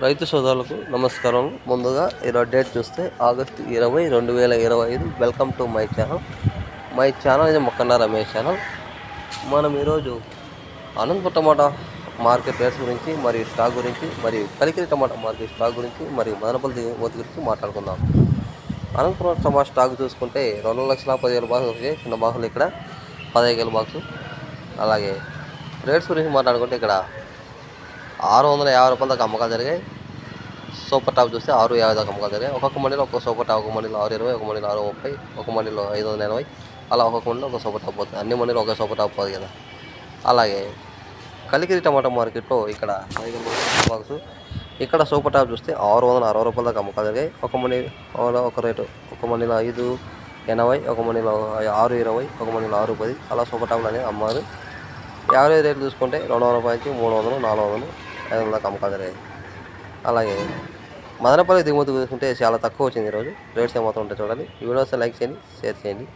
రైతు సోదరులకు నమస్కారం. ముందుగా ఈరోజు డేట్ చూస్తే ఆగస్టు ఇరవై రెండు వేల ఇరవై ఐదు. Welcome to my channel my channel ఇది మొక్కన్న రమేష్ ఛానల్ మనం ఈరోజు అనంతపురం టమాటా మార్కెట్ రేట్స్ గురించి మరియు స్టాక్ గురించి మరియు కలికిరి టమాటా మార్కెట్ స్టాక్ గురించి మరియు మదనపల్లి దిగుమతి గురించి మాట్లాడుకుందాం. అనంతపురం టమాటా స్టాక్ చూసుకుంటే రెండు లక్షల పదివేల బాక్సులు వచ్చాయి. చిన్న బాక్సులు ఇక్కడ పదహైదు వేల బాక్సు అలాగే రేట్స్ గురించి మాట్లాడుకుంటే ఇక్కడ ఆరు వందల యాభై రూపాయల దాకా అమ్మకాలు జరిగాయి. సూపర్ టాప్ చూస్తే ఆరు యాభై దాకా అమ్మకాలు జరిగాయి. ఒక్కొక్క మండీలో ఒక్కొక్క సూపర్ టాప్ ఒక మండీలో ఆరు ఇరవై ఒక మండీలో ఆరు ముప్పై ఒక మండీలో ఐదు వందల ఎనభై. అలా ఒక్కొక్క మండీలో ఒక సూపర్ టాప్ పోతుంది. అన్ని మండీలో ఒక సూపర్ టాప్ పోదు కదా. అలాగే కలికిరి టమాటా మార్కెట్లో ఇక్కడ బాక్స్. ఇక్కడ సూపర్ టాప్ చూస్తే ఆరు వందల అరవై రూపాయల దాకా అమ్మకాలు జరిగాయి. ఒక మండి ఒక రేటు ఒక మండీలో ఐదు ఎనభై ఒక మండీలో ఆరు ఇరవై ఒక మండీలో ఆరు పది. అలా సూపర్ టాప్లు అనేవి అమ్మారు. యావరేజ్ రేట్లు చూసుకుంటే రెండు వందల రూపాయలకి మూడు వందలు నాలుగు వందలు. ఐదు వందల అమ్మకాలు అలాగే మదనపల్లి దిగుమతి చూసుకుంటే చాలా తక్కువ వచ్చింది ఈరోజు. రేట్స్ ఏమాత్రం ఉంటాయి చూడాలి ఈ వీడియోస్ లైక్ చేయండి షేర్ చేయండి.